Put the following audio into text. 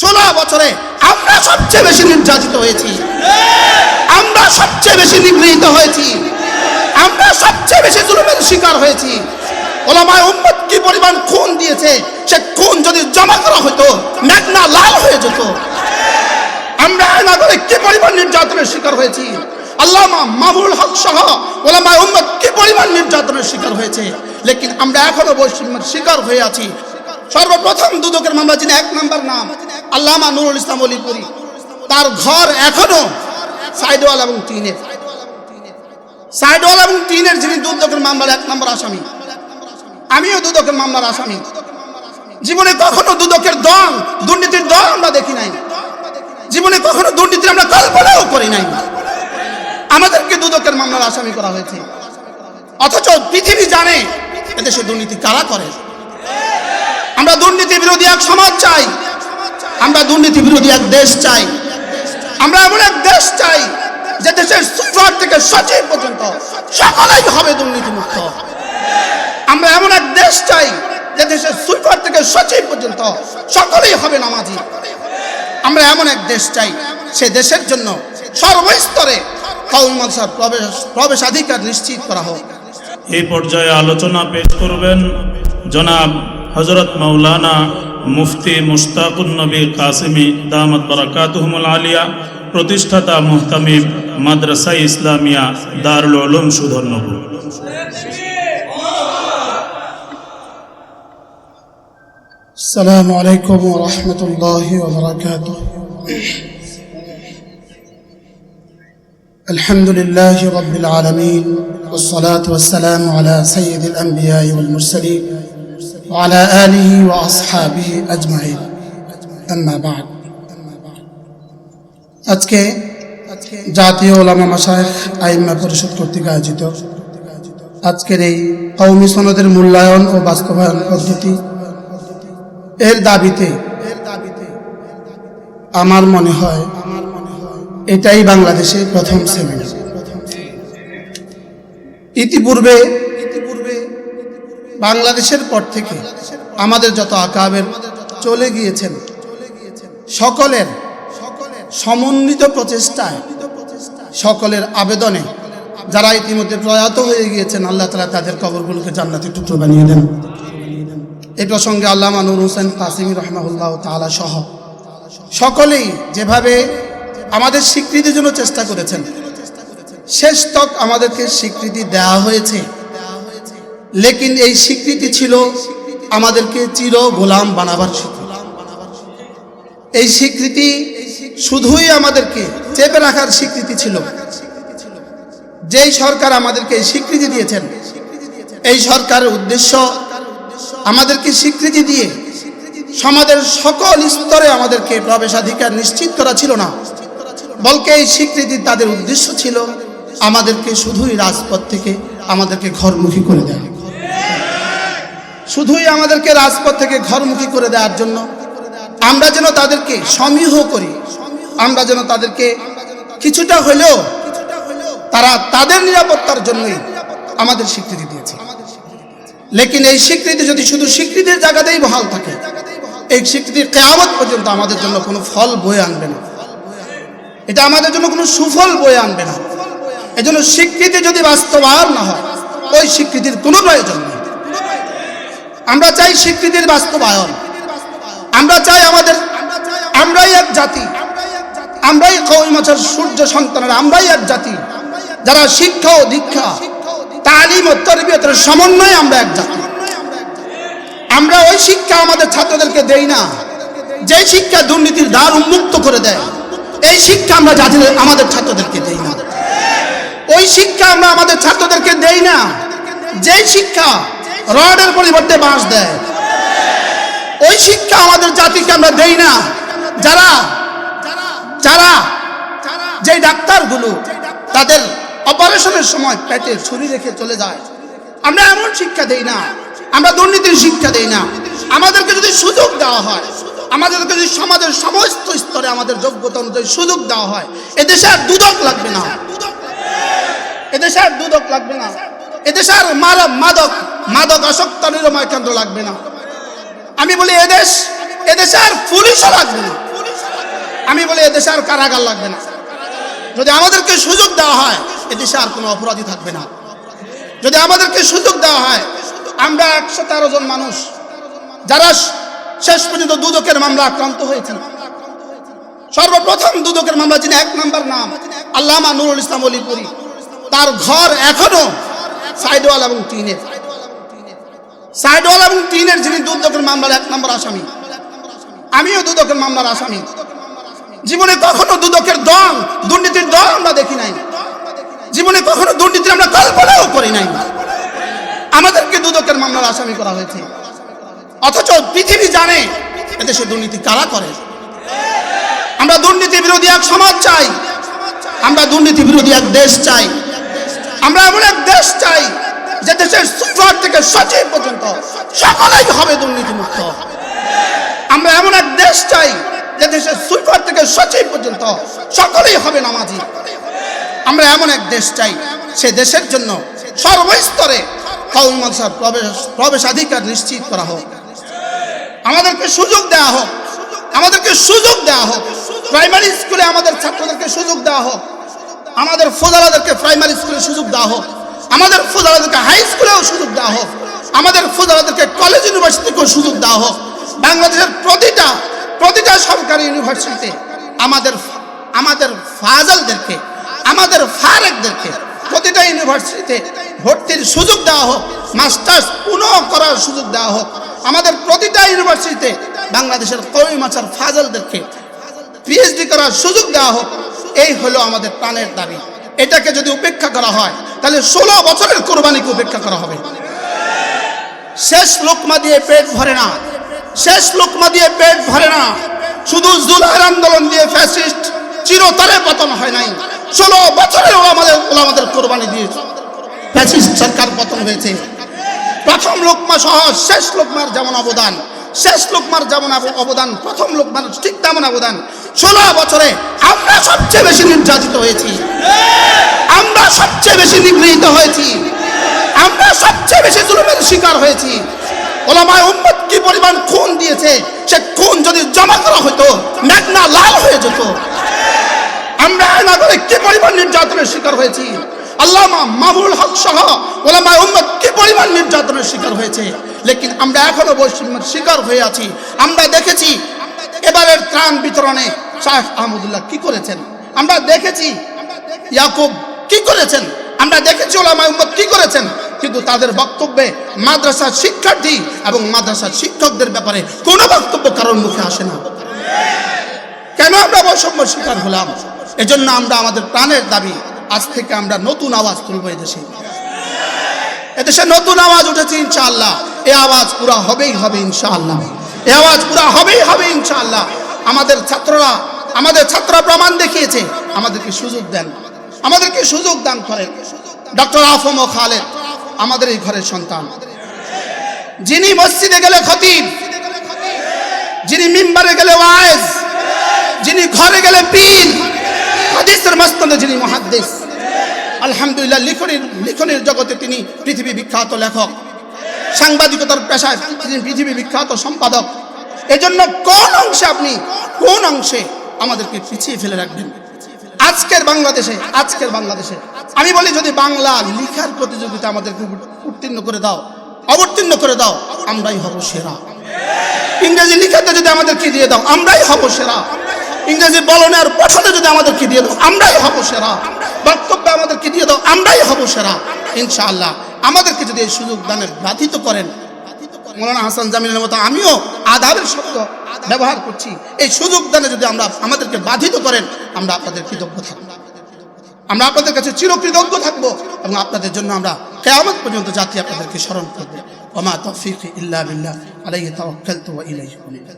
ষোলো বছরে আমরা সবচেয়ে বেশি নির্যাতিত হয়েছি। আমরা সবচেয়ে বেশি নিগৃহীত হয়েছি। আমরা সবচেয়ে বেশি জুলুমের শিকার হয়েছি। ওলামায় উম্মত কি পরিমাণ খুন দিয়েছে, সে খুন যদি জমা করা হতো, মেঘনা লাল হয়ে যেত। আমরা নাগরিক কি পরিমাণ নির্যাতনের শিকার হয়েছি? আল্লামা মামুল হক সহ ওলামায় উম্মত কি পরিমাণ নির্যাতনের শিকার হয়েছে? লেকিন আমরা এখনও শিকার হয়ে আছি। সর্বপ্রথম দুদকের মামলা যিনি এক নম্বর নাম। আল্লামা নুরুল ইসলাম অলিপুরি তার ঘর এখনও সাইডওয়াল এবং টিনের। সাইডওয়াল এবং টিনের যিনি দুদকের মামলার এক নম্বর আসামি, আমিও দুদকের মামলার আসামি। জীবনে কখনো দুদকের দল, দুর্নীতির দল আমরা দেখি নাই। জীবনে কখনো দুর্নীতির আমরা কল্পনাও করি নাই। আমাদেরকে দুদকের মামলার আসামি করা হয়েছে। অথচ পৃথিবী জানে এদেশে দুর্নীতি কারা করে। আমরা দুর্নীতি বিরোধী এক সমাজ চাই। আমরা দুর্নীতি বিরোধী এক দেশ চাই। আমরা এমন এক দেশ চাই যে দেশের সুপার থেকে সচিব পর্যন্ত সকলেই হবে দুর্নীতি দুর্নীতিমুক্ত। আমরা এমন এক দেশ চাই যে দেশের সুপার থেকে সচিব পর্যন্ত সকলেই হবে নামাজি। আমরা এমন এক দেশ চাই সে দেশের জন্য সর্বস্তরে কৌমি মাদ্রাসার প্রবেশ প্রবেশাধিকার নিশ্চিত করা হোক। এই পর্যায়ে আলোচনা পেশ করবেন জনাব হজরত মৌলানা মুফতি মুশতাকুন নবী কাসিমি দামত বরাকাতুহমুল আলিয়া প্রতিষ্ঠাতা মুহতামিম মাদ্রাসা ইসলামিয়া দারুল উলুম সুধর্ণপুর السلام عليكم ورحمة الله وبركاته الحمد لله رب العالمين والصلاة والسلام على سيد الأنبياء والمرسلين وعلى آله وأصحابه أجمعين أما بعد আজকে জাতীয় ওলামা মাসায়েখ আইম্মা পরিষদ কর্তৃক আয়োজিত আজকের এই কৌমি সনদের মূল্যায়ন ও বাস্তবায়ন পদ্ধতি এর দাবিতে আমার মনে হয় এটাই বাংলাদেশে প্রথম সেমিনার ইতিপূর্বে বাংলাদেশের পর থেকে আমাদের যত আকাবের চলে গিয়েছেন, সকলের সমন্বিত প্রচেষ্টায়, সকলের আবেদনে যারা ইতিমধ্যে প্রয়াত হয়ে গিয়েছেন, আল্লাহ তালা তাদের কবরগুলোকে জান্নাতি টুকরো বানিয়ে দেন। এই প্রসঙ্গে আল্লামা নুর হোসেন কাসিমি রহমাউল্লাহ তালা সহ সকলেই যেভাবে আমাদের স্বীকৃতির জন্য চেষ্টা করেছেন, শেষ তক আমাদেরকে স্বীকৃতি দেওয়া হয়েছে। লেকিন এই স্বীকৃতি ছিল আমাদেরকে চির গোলাম বানাবার এই স্বীকৃতি শুধুই আমাদেরকে চেপে রাখার স্বীকৃতি ছিল। যেই সরকার আমাদেরকে এই স্বীকৃতি দিয়েছেন, এই সরকারের উদ্দেশ্য আমাদেরকে স্বীকৃতি দিয়ে সমাজের সকল স্তরে আমাদেরকে প্রবেশাধিকার নিশ্চিত করা ছিল না, বলকে এই স্বীকৃতি তাদের উদ্দেশ্য ছিল আমাদেরকে শুধুই রাজপথ থেকে আমাদেরকে ঘরমুখী করে দেয়। শুধুই আমাদেরকে রাজপথ থেকে ঘরমুখী করে দেওয়ার জন্য। আমরা যেন তাদেরকে সমীহ করি। আমরা যেন তাদেরকে কিছুটা হলেও তারা তাদের নিরাপত্তার জন্যই আমাদের স্বীকৃতি দিয়েছে। লেকিন এই স্বীকৃতি যদি শুধু স্বীকৃতির জায়গাতেই বহাল থাকে, এই স্বীকৃতির কেয়ামত পর্যন্ত আমাদের জন্য কোনো ফল বয়ে আনবে না। এটা আমাদের জন্য কোনো সুফল বয়ে আনবে না। এজন্য স্বীকৃতি যদি বাস্তবায়ন না হয়, ওই স্বীকৃতির কোনো প্রয়োজন নেই। আমরা চাই স্বীকৃতির বাস্তবায়ন। আমরা চাই আমাদের আমরাই এক জাতি। আমরাই কৌই মাছের সূর্য সন্তানেরা আমরাই এক জাতি। যারা শিক্ষা ও দীক্ষা, তালিম ও তরবিয়তের সমন্বয়ে আমরা এক জাতি। আমরা ওই শিক্ষা আমাদের ছাত্রদেরকে দেই না। যে শিক্ষা দুর্নীতির দ্বার উন্মুক্ত করে দেয়, এই শিক্ষা আমরা জাতিদের আমাদের ছাত্রদেরকে দেই না। ওই শিক্ষা আমরা আমাদের ছাত্রদেরকে দেই না। যে শিক্ষা রডের পরিবর্তে বাঁশ দেয়। ওই শিক্ষা আমাদের জাতিকে আমরা দেই না। যারা যারা যে ডাক্তারগুলো তাদের অপারেশনের সময় পেটে ছুরি রেখে চলে যায়, আমরা এমন শিক্ষা দেই না। আমরা দুর্নীতির শিক্ষা দেই না। আমাদেরকে যদি সুযোগ দেওয়া হয়, আমাদেরকে যদি সমাজের সমস্ত স্তরে আমাদের যোগ্যতা অনুযায়ী সুযোগ দেওয়া হয়, এদেশে আর দুদক লাগবে না। এদেশে আর দুদক লাগবে না। এদেশে আর মাদক মাদক আসক্ত নিরাময় কেন্দ্র লাগবে না। আমি বলি, এদেশ, এদেশে আর পুলিশও লাগবে না। আমি বলি, এদেশে আর কারাগার লাগবে না। যদি আমাদেরকে সুযোগ দেওয়া হয়, এদেশে আর কোনো অপরাধী থাকবে না। যদি আমাদেরকে সুযোগ দেওয়া হয়, আমরা একশো তেরো জন মানুষ, যারা শেষ পর্যন্ত দুদকের মামলা আক্রান্ত হয়েছেন। সর্বপ্রথম দুদকের মামলা, যিনি এক নম্বর নাম, আল্লামা নুরুল ইসলাম অলিপুরি, তার ঘর এখনও সাইডওয়াল এবং টিনের। সাইডওয়াল এবং টিনের যিনি দুদকের মামলার এক নম্বর আসামি, আমিও দুদকের মামলার আসামি। জীবনে কখনো দুদকের দম দুর্নীতির দম আমরা দেখি নাই। জীবনে কখনো দুর্নীতির আমরা কল্পনাও করি নাই। আমাদেরকে দুদকের মামলার আসামি করা হয়েছে। অথচ পৃথিবী জানে এদেশে দুর্নীতি কারা করে। আমরা দুর্নীতি বিরোধী এক সমাজ চাই। আমরা দুর্নীতি বিরোধী এক দেশ চাই। আমরা এমন এক দেশ চাই যে দেশের সুপার থেকে সচিব পর্যন্ত সকলেই হবে দুর্নীতিমুক্ত। আমরা এমন এক দেশ চাই যে দেশের সুপার থেকে সচিব পর্যন্ত সকলেই হবে নামাজি। আমরা এমন এক দেশ চাই সে দেশের জন্য সর্বস্তরে কাউমি মাদ্রাসার প্রবেশ, প্রবেশাধিকার নিশ্চিত করা হোক। আমাদেরকে সুযোগ দেওয়া হোক। আমাদেরকে সুযোগ দেওয়া হোক। প্রাইমারি স্কুলে আমাদের ছাত্রদেরকে সুযোগ দেওয়া হোক। আমাদের ফোজালাদেরকে প্রাইমারি স্কুলে সুযোগ দেওয়া হোক। আমাদের ফোজালাদেরকে হাই স্কুলেও সুযোগ দেওয়া হোক, আমাদের ফোজালাদেরকে কলেজ ইউনিভার্সিটিকেও সুযোগ দেওয়া হোক, বাংলাদেশের প্রতিটা প্রতিটা সরকারি ইউনিভার্সিটিতে আমাদের আমাদের ফাজালদেরকে, আমাদের ফারেকদেরকে প্রতিটা ইউনিভার্সিটিতে ভর্তির সুযোগ দেওয়া হোক মাস্টার্স পুনঃ করার সুযোগ দেওয়া হোক, আমাদের প্রতিটা ইউনিভার্সিটিতে বাংলাদেশের কৌমি মাছার ফাজলদেরকে পিএইচডি করার সুযোগ দেওয়া হোক, এই হলো আমাদের প্রাণের দাবি। এটাকে যদি উপেক্ষা করা হয় তাহলে ষোলো বছরের কোরবানিকে উপেক্ষা করা হবে? শেষ লোকমা দিয়ে পেট ভরে না। শেষ লোকমা দিয়ে পেট ভরে না। শুধু জুলাইয়ের আন্দোলন দিয়ে ফ্যাসিস্ট চিরতরে পতন হয় নাই। ষোলো বছরেও আমাদের আমাদের কোরবানি দিয়ে ফ্যাসিস্ট সরকার পতন হয়েছে। প্রথম লোকমা সহ শেষ লোকমার যেমন অবদান, শেষ লোকমার যেমন অবদান, প্রথম লোকমার ঠিক তেমন অবদান। ষোলো বছরে আমরা সবচেয়ে বেশি নির্যাতিত হয়েছি। সবচেয়ে বেশি নিগৃহীত হয়েছি। আমরা সবচেয়ে বেশি জুলুমের শিকার হয়েছি। ওলামায় উম্মত কি পরিমাণ খুন দিয়েছে, সে খুন যদি জমা করা হতো মেঘনা লাল হয়ে যেত। আমরা নাগরিক কি পরিমাণ নির্যাতনের শিকার হয়েছি? আল্লামা মামুল হক সহ ওলামায় উম্মত কি পরিমাণ নির্যাতনের শিকার হয়েছে? লেকিন আমরা এখনও বৈষম্যের শিকার হয়ে আছি। আমরা দেখেছি এবারের ত্রাণ বিতরণে শাহ আহমদুল্লাহ কি করেছেন? আমরা দেখেছি ইয়াকুব কি করেছেন? আমরা দেখেছি ওলামায় উম্মত কি করেছেন? কিন্তু তাদের বক্তব্যে মাদ্রাসার শিক্ষার্থী এবং মাদ্রাসার শিক্ষকদের ব্যাপারে কোনো বক্তব্য কারোর মুখে আসে না। কেন আমরা বৈষম্য শিকার হলাম? এজন্য আমরা আমাদের প্রাণের দাবি, আজ থেকে আমরা নতুন আওয়াজ তুলব এদেশে। এদেশে নতুন আওয়াজ উঠেছে ইনশাআল্লাহ। এ আওয়াজ পুরা হবেই হবে ইনশাআল্লাহ। এ আওয়াজ পুরা হবেই হবে ইনশাআল্লাহ। আমাদের ছাত্ররা আমাদের ছাত্ররা প্রমাণ দেখিয়েছে। আমাদেরকে সুযোগ দেন। আমাদেরকে সুযোগ দান করেন। ডক্টর আফম ও খালেদ, আমাদের এই ঘরের সন্তান। যিনি মসজিদে গেলে খতিব, যিনি মিম্বারে গেলে ওয়াইজ, যিনি ঘরে গেলে পীর, হাদিসের মস্তদে যিনি মহাদ্দেশ আলহামদুলিল্লাহ, লিখনের লিখনের জগতে তিনি পৃথিবী বিখ্যাত লেখক। সাংবাদিকতার পেশায় তিনি পৃথিবী বিখ্যাত সম্পাদক। এজন্য কোন অংশে আপনি, কোন অংশে আমাদেরকে পিছিয়ে ফেলে রাখবেন? আজকের বাংলাদেশে আজকের বাংলাদেশে। আমি বলি, যদি বাংলা লিখার প্রতিযোগিতা আমাদেরকে উত্তীর্ণ করে দাও, অবতীর্ণ করে দাও, আমরাই হব সেরা। ইংরেজি লিখাতে যদি আমাদেরকে দিয়ে দাও, আমরাই হব সেরা। ইংরেজি বলনে আর পঠনে যদি আমাদেরকে দিয়ে দাও, আমরাই হব সেরা। বক্তব্যে আমাদেরকে দিয়ে দাও, আমরাই হব সেরা। ইনশাআল্লাহ। আমাদেরকে যদি এই সুযোগ দানের বাধিত করেন, মৌলানা হাসান জামিনের মতো আমিও আধারের শব্দ ব্যবহার করছি, এই সুযোগ দানে যদি আমরা আমাদেরকে বাধিত করেন, আমরা আপনাদের কৃতজ্ঞ থাকব। আমরা আপনাদের কাছে চিরকৃতজ্ঞ থাকব এবং আপনাদের জন্য আমরা কেয়ামত পর্যন্ত জাতি আপনাদেরকে স্মরণ করব। ওমা তফিক ইল্লা বিল্লাহ ইলাইহি উনীব